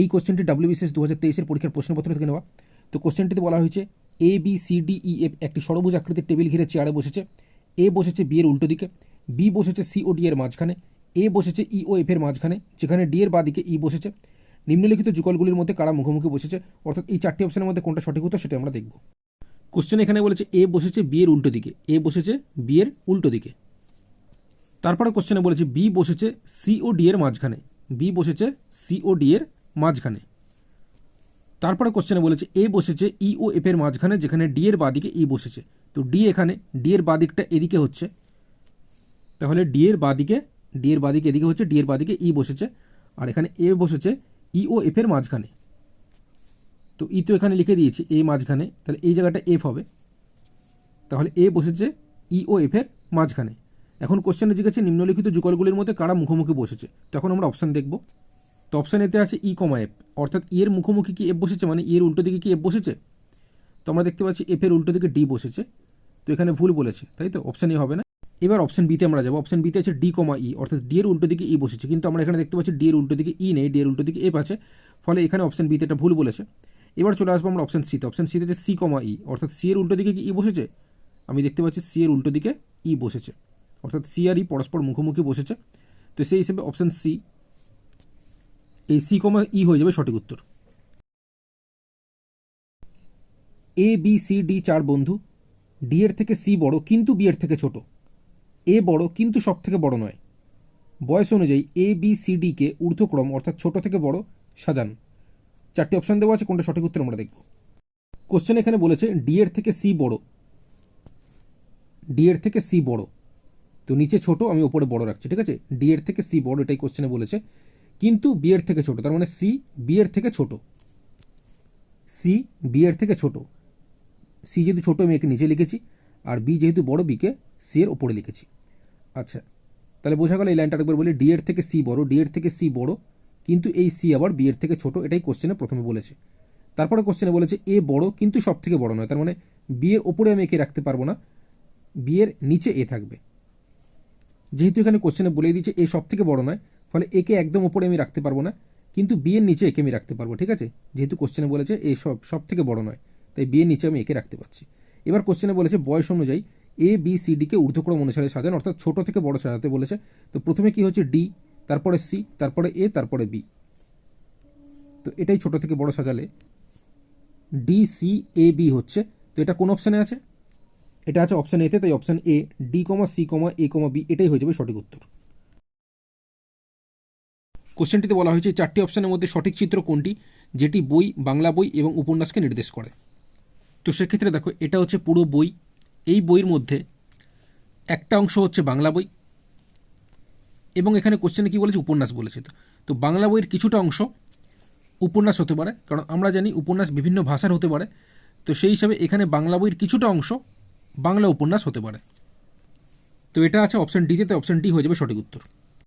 এই কোশ্চেনটি ডাব্লিউবিসিএস দু হাজার তেইশের পরীক্ষার প্রশ্নপত্র থেকে নেওয়া। তো কোশ্চেনটিতে বলা হয়েছে A B C D E F একটি ষড়ভুজ আকৃতির টেবিল ঘিরে চেয়ারে বসেছে। এ বসেছে বি এর উল্টো দিকে বি বসেছে সি ও ডি এর মাঝখানে এ বসেছে ই ও এফ এর মাঝখানে, যেখানে ডি এর বাদিকে ই বসেছে। নিম্নলিখিত যুগলগুলির মধ্যে কারা মুখোমুখি বসেছে? অর্থাৎ এই চারটি অপশনের মধ্যে কোনটা সঠিক হতো সেটা আমরা দেখব। কোশ্চেন এখানে বলেছে এ বসেছে বি এর উল্টো দিকে এ বসেছে বি এর উল্টো দিকে। তারপরে কোশ্চেনে বলেছে বি বসেছে সি ও ডি এর মাঝখানে বি বসেছে সি ও ডি এর মাঝখানে। তারপরে কোশ্চেনে বলেছে, এ বসেছে ই ও এফ এর মাঝখানে, যেখানে ডি এর বাদিকে ই বসেছে। তো ডি এখানে ডি এর বাদিকটা এদিকে হচ্ছে। তাহলে ডি এর বাদিকে ডি এর বাদিকে এদিকে হচ্ছে ডি এর বাদিকে ই বসেছে। আর এখানে এ বসেছে ই ও এফ এর মাঝখানে। তো ই তো এখানে লিখে দিয়েছি এ মাঝখানে। তাহলে এই জায়গাটা এফ হবে। তাহলে এ বসেছে ই ও এফ এর মাঝখানে। এখন কোশ্চেনে জিজ্ঞাসা, নিম্নলিখিত যুগলগুলির মধ্যে কারা মুখোমুখি বসেছে? তখন আমরা অপশান দেখব। তো অপশান এতে আছে ই কমা এফ অর্থাৎ ই এর মুখোমুখি কি এফ বসেছে? মানে ই এর উল্টো দিকে কি এফ বসেছে? তো আমরা দেখতে পাচ্ছি এফের উল্টো দিকে ডি বসেছে। তো এখানে ভুল বলেছে, তাই তো? অপশান ই হবে না। এবার অপশান বিতে আমরা যাব। অপশান বিতে আছে ডি কমা ই অর্থাৎ ডি এর উল্টো দিকে ই বসেছে। কিন্তু আমরা এখানে দেখতে পাচ্ছি ডি এর উল্টো দিকে ই নেই ডি এর উল্টো দিকে এফ আছে। ফলে এখানে অপশান বিতে এটা ভুল বলেছে। এবার চলে আসব আমরা অপশান সিতে অপশান সিতে আছে সি কমা ই অর্থাৎ সি এর উল্টো দিকে কি ই বসেছে? আমি দেখতে পাচ্ছি সি এর উল্টো দিকে ই বসেছে। অর্থাৎ সি আর ই পরস্পর মুখোমুখি বসেছে। তো সেই হিসেবে অপশান সি এই সি কমা ই হয়ে যাবে সঠিক উত্তর। এ, বি, সি, ডি চার বন্ধু, ডি এর থেকে সি বড় কিন্তু বি এর থেকে ছোট। এ বড় কিন্তু সব থেকে বড় নয়। বয়স অনুযায়ী এ, বি, সি ডিকে ঊর্ধ্বক্রম অর্থাৎ ছোট থেকে বড় সাজান। চারটি অপশান দেওয়া আছে, কোনটা সঠিক উত্তর আমরা দেখব। কোশ্চেন এখানে বলেছে, ডি এর থেকে সি বড়। ডি এর থেকে সি বড়। তো নিচে ছোট, আমি ওপরে বড় রাখছি, ঠিক আছে? ডি এর থেকে সি বড়, এটাই কোশ্চেনে বলেছে। কিন্তু বি এর থেকে ছোট, তার মানে সি বি এর থেকে ছোট। সি বি এর থেকে ছোট। সি যেহেতু ছোট, আমি একে নিচে লিখেছি, আর বি যেহেতু বড় বিকে সি এর ওপরে লিখেছি। আচ্ছা তাহলে বোঝা গেল এই লাইনটা একবার বলি ডি এর থেকে সি বড় ডি এর থেকে সি বড়, কিন্তু এই সি আবার বি এর থেকে ছোট, এটাই কোশ্চেনে প্রথমে বলেছে। তারপরে কোশ্চেনে বলেছে এ বড়, কিন্তু সব থেকে বড় নয়, তার মানে বি এর ওপরে আমি একে রাখতে পারব না বি এর নিচে এ থাকবে। যেহেতু এখানে কোশ্চেনে বলে দিয়েছে এ সব থেকে বড় নয় ফলে একে একদম ওপরে আমি রাখতে পারব না, কিন্তু বি এর নিচে একে আমি রাখতে পারব, ঠিক আছে? যেহেতু কোশ্চেনে বলেছে এ সব সব থেকে বড় নয়, তাই বি এর নিচে আমি একে রাখতে পারছি। এবার কোশ্চেনে বলেছে বয়স অনুযায়ী এ বি সি ডিকে ঊর্ধ্বক্রম অনুসারে সাজান, অর্থাৎ ছোট থেকে বড় সাজাতে বলেছে। তো প্রথমে কি হচ্ছে? ডি তারপরে সি তারপরে এ তারপরে বি তো এটাই ছোট থেকে বড় সাজালে। ডি সি এ বি হচ্ছে, তো এটা কোন অপশানে আছে? এটা আছে অপশান এতে তাই option A D comma C comma A comma B এটাই হয়ে যাবে সঠিক উত্তর। কোশ্চেনটিতে বলা হয়েছে চারটি অপশানের মধ্যে সঠিক চিত্র কোনটি, যেটি বই, বাংলা বই এবং উপন্যাসকে নির্দেশ করে। তো সেক্ষেত্রে দেখো, এটা হচ্ছে পুরো বই। এই বইয়ের মধ্যে একটা অংশ হচ্ছে বাংলা বই এবং এখানে কোশ্চেনে কী বলেছে? উপন্যাস বলেছে। তো তো বাংলা বইয়ের কিছুটা অংশ উপন্যাস হতে পারে, কারণ আমরা জানি উপন্যাস বিভিন্ন ভাষার হতে পারে। তো সেই হিসাবে এখানে বাংলা বইয়ের কিছুটা অংশ বাংলা উপন্যাস হতে পারে। তো এটা আছে অপশান ডিতে তো অপশান ডি হয়ে যাবে সঠিক উত্তর।